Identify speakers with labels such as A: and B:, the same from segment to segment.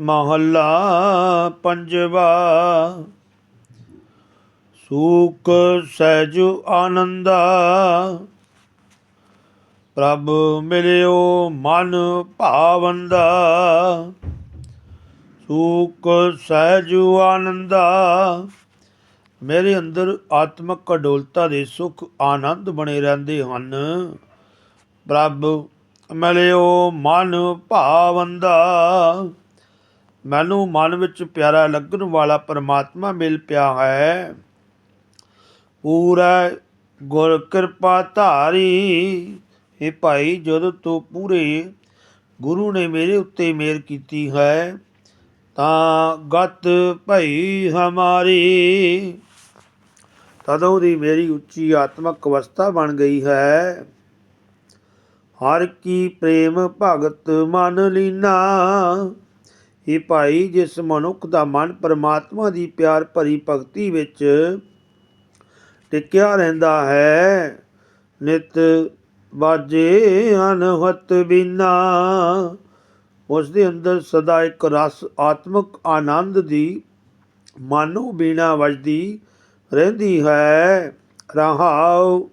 A: ਮਹੱਲਾ ਪੰਜਵਾ। ਸੂਕ ਸਹਿਜ ਆਨੰਦਾ। ਪ੍ਰਭ ਮਿਲਿਓ ਮਨ ਭਾਵੰਦਾ। ਸੂਕ ਸਹਿਜ ਆਨੰਦਾ। ਮੇਰੇ ਅੰਦਰ ਆਤਮਕ ਅਡੋਲਤਾ ਦੇ ਸੁਖ ਆਨੰਦ ਬਣੇ ਰਹਿੰਦੇ ਹਨ। ਪ੍ਰਭ ਮਿਲਿਓ ਮਨ ਭਾਵੰਦਾ। ਮੈਨੂੰ ਮਨ ਵਿੱਚ ਪਿਆਰਾ ਲੱਗਣ ਵਾਲਾ ਪਰਮਾਤਮਾ ਮਿਲ ਪਿਆ ਹੈ। ਪੂਰਾ ਗੁਰ ਕਿਰਪਾ ਧਾਰੀ। ਇਹ ਭਾਈ, ਜਦੋਂ ਤੋਂ ਪੂਰੇ ਗੁਰੂ ਨੇ ਮੇਰੇ ਉੱਤੇ ਮਿਹਰ ਕੀਤੀ ਹੈ, ਤਾਂ ਗਤ ਭਈ ਹਮਾਰੀ। ਤਦੋਂ ਦੀ ਮੇਰੀ ਉੱਚੀ ਆਤਮਕ ਅਵਸਥਾ ਬਣ ਗਈ ਹੈ। ਹਰ ਕੀ ਪ੍ਰੇਮ ਭਗਤ ਮਨ ਲੀਨਾ ਇਹ ਭਾਈ ਜਿਸ ਮਨੁੱਖ ਦਾ ਮਨ ਪਰਮਾਤਮਾ ਦੀ ਪਿਆਰ ਭਰੀ ਭਗਤੀ ਵਿੱਚ ਟਿਕਿਆ ਰਹਿੰਦਾ ਹੈ, ਨਿਤ ਬਾਜੇ ਅਨਹਤ ਬਿਨਾ। ਉਸ ਦੇ ਅੰਦਰ ਸਦਾ ਇੱਕ ਰਸ ਆਤਮਕ ਆਨੰਦ ਦੀ ਮਾਨੋ ਬਿਨਾ ਵੱਜਦੀ ਰਹਿੰਦੀ ਹੈ। ਰਹਾਉ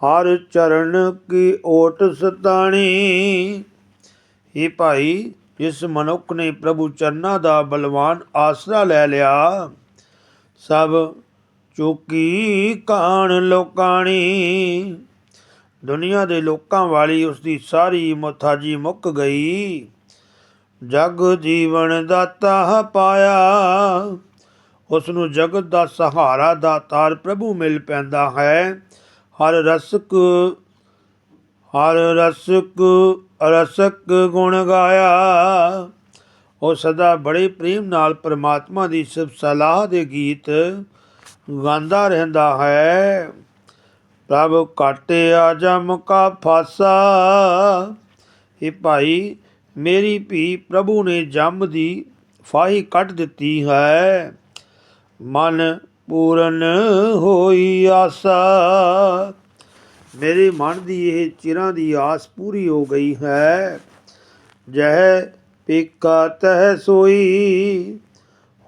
A: ਹਰ ਚਰਨ ਕੀ ਓਟ ਸਤਾਣੀ। ਇਹ ਭਾਈ ਜਿਸ ਮਨੁੱਖ ਨੇ ਪ੍ਰਭੂ ਚਰਨਾਂ ਦਾ ਬਲਵਾਨ ਆਸਰਾ ਲੈ ਲਿਆ, ਸਭ ਚੁਕੀ ਕਾਣ ਲੋਕਾਣੀ। ਦੁਨੀਆ ਦੇ ਲੋਕਾਂ ਵਾਲੀ ਉਸ ਦੀ ਸਾਰੀ ਮੁਥਾਜੀ ਮੁੱਕ ਗਈ। ਜਗ ਜੀਵਨ ਦਾਤਾ ਪਾਇਆ ਉਸ ਨੂੰ ਜਗਤ ਦਾ ਸਹਾਰਾ ਦਾਤਾਰ ਪ੍ਰਭੂ ਮਿਲ ਪੈਂਦਾ ਹੈ। ਹਰ ਰਸਕ ਹਰ ਰਸਕ ਰਸਕ ਗੁਣ ਗਾਇਆ। ਉਹ ਸਦਾ ਬੜੇ ਪ੍ਰੇਮ ਨਾਲ ਪਰਮਾਤਮਾ ਦੀ ਸਿਫਤ ਸਲਾਹ ਦੇ ਗੀਤ ਗਾਉਂਦਾ ਰਹਿੰਦਾ ਹੈ। ਪ੍ਰਭ ਕਾਟਿਆ ਜਮ ਕਾ ਫਾਸਾ। ਇਹ ਭਾਈ, ਮੇਰੀ ਭੀ ਪ੍ਰਭੂ ਨੇ ਜੰਮ ਦੀ ਫਾਹੀ ਕੱਟ ਦਿੱਤੀ ਹੈ। ਮਨ ਪੂਰਨ ਹੋਈ ਆਸਾ। ਮੇਰੇ ਮਨ ਦੀ ਇਹ ਚਿਰਾਂ ਦੀ ਆਸ ਪੂਰੀ ਹੋ ਗਈ ਹੈ। ਜਹ ਪੇਕਾ ਤਹ ਸੋਈ,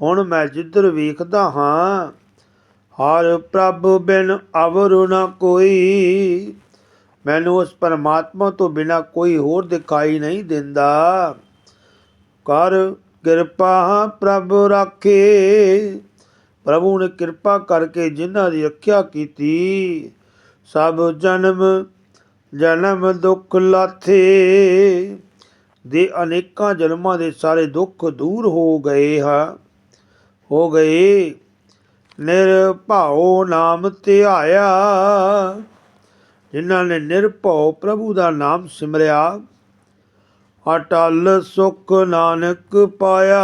A: ਹੁਣ ਮੈਂ ਜਿੱਧਰ ਵੇਖਦਾ ਹਾਂ, ਹਰ ਪ੍ਰਭ ਬਿਨ ਅਵਰ ਨਾ ਕੋਈ। ਮੈਨੂੰ ਉਸ ਪਰਮਾਤਮਾ ਤੋਂ ਬਿਨਾ ਕੋਈ ਹੋਰ ਦਿਖਾਈ ਨਹੀਂ ਦਿੰਦਾ। ਕਰ ਕਿਰਪਾ ਪ੍ਰਭ ਰਾਖੇ। ਪ੍ਰਭੂ ਨੇ ਕਿਰਪਾ ਕਰਕੇ ਜਿਨ੍ਹਾਂ ਦੀ ਰੱਖਿਆ ਕੀਤੀ ਸਭ ਜਨਮ ਜਨਮ ਦੁੱਖ ਲਾਥੇ। ਦੇ ਅਨੇਕਾਂ ਜਨਮਾਂ ਦੇ ਸਾਰੇ ਦੁੱਖ ਦੂਰ ਹੋ ਗਏ ਹਾਂ। ਹੋ ਗਏ। ਨਿਰਭਉ ਨਾਮ ਧਿਆਇਆ। ਜਿਨ੍ਹਾਂ ਨੇ ਨਿਰਭਉ ਪ੍ਰਭੂ ਦਾ ਨਾਮ ਸਿਮਰਿਆ। ਅਟਲ ਸੁਖ ਨਾਨਕ ਪਾਇਆ।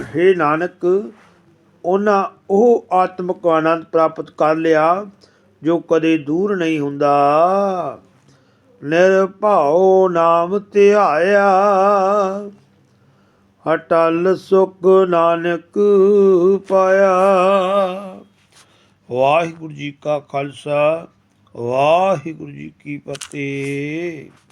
A: हे ਨਾਨਕ ਉਹਨਾਂ ਉਹ ਆਤਮਿਕ ਆਨੰਦ ਪ੍ਰਾਪਤ ਕਰ ਲਿਆ ਜੋ ਕਦੇ ਦੂਰ ਨਹੀਂ ਹੁੰਦਾ। ਨਿਰਭਉ ਨਾਮ ਧਿਆਇਆ, ਅਟਲ ਸੁਖ ਨਾਨਕ ਪਾਇਆ। ਵਾਹਿਗੁਰੂ ਜੀ ਕਾ ਖਾਲਸਾ, ਵਾਹਿਗੁਰੂ ਜੀ ਕੀ ਫਤਿਹ।